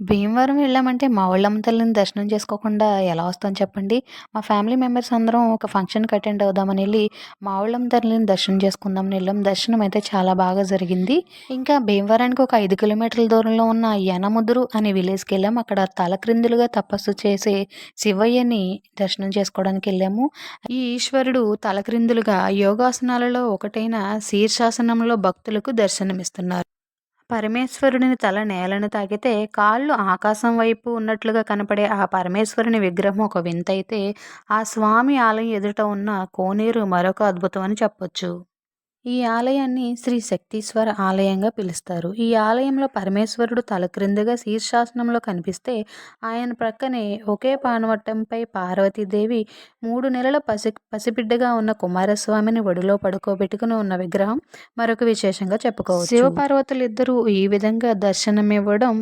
భీమవరం వెళ్ళామంటే మా వాళ్ళమ్మ తల్లిని దర్శనం చేసుకోకుండా ఎలా వస్తాం చెప్పండి? మా ఫ్యామిలీ మెంబర్స్ అందరం ఒక ఫంక్షన్కి అటెండ్ అవుదామని వెళ్ళి మా వాళ్ళమ్మ తల్లిని దర్శనం చేసుకుందామని వెళ్ళాం. దర్శనం అయితే చాలా బాగా జరిగింది. ఇంకా భీమవరానికి ఒక ఐదు కిలోమీటర్ల దూరంలో ఉన్న యనముదురు అనే విలేజ్కి వెళ్ళాం. అక్కడ తలక్రిందులుగా తపస్సు చేసే శివయ్యని దర్శనం చేసుకోవడానికి వెళ్ళాము. ఈ ఈశ్వరుడు తలక్రిందులుగా యోగాసనాలలో ఒకటైన శీర్షాసనంలో భక్తులకు దర్శనమిస్తున్నారు. పరమేశ్వరుడిని తల నేలను తాకితే కాళ్ళు ఆకాశం వైపు ఉన్నట్లుగా కనపడే ఆ పరమేశ్వరుని విగ్రహం ఒక వింత అయితే ఆ స్వామి ఆలయం ఎదుట ఉన్న కోనేరు మరొక అద్భుతం అని చెప్పొచ్చు. ఈ ఆలయాన్ని శ్రీ శక్తీశ్వర ఆలయంగా పిలుస్తారు. ఈ ఆలయంలో పరమేశ్వరుడు తలక్రిందుగా శీర్షాసనంలో కనిపిస్తే ఆయన ప్రక్కనే ఒకే పానవట్టంపై పార్వతీదేవి మూడు నెలల పసి పసిబిడ్డగా ఉన్న కుమారస్వామిని ఒడిలో పడుకోబెట్టుకుని ఉన్న విగ్రహం మరొక విశేషంగా చెప్పుకోవచ్చు. శివపార్వతులు ఇద్దరూ ఈ విధంగా దర్శనమివ్వడం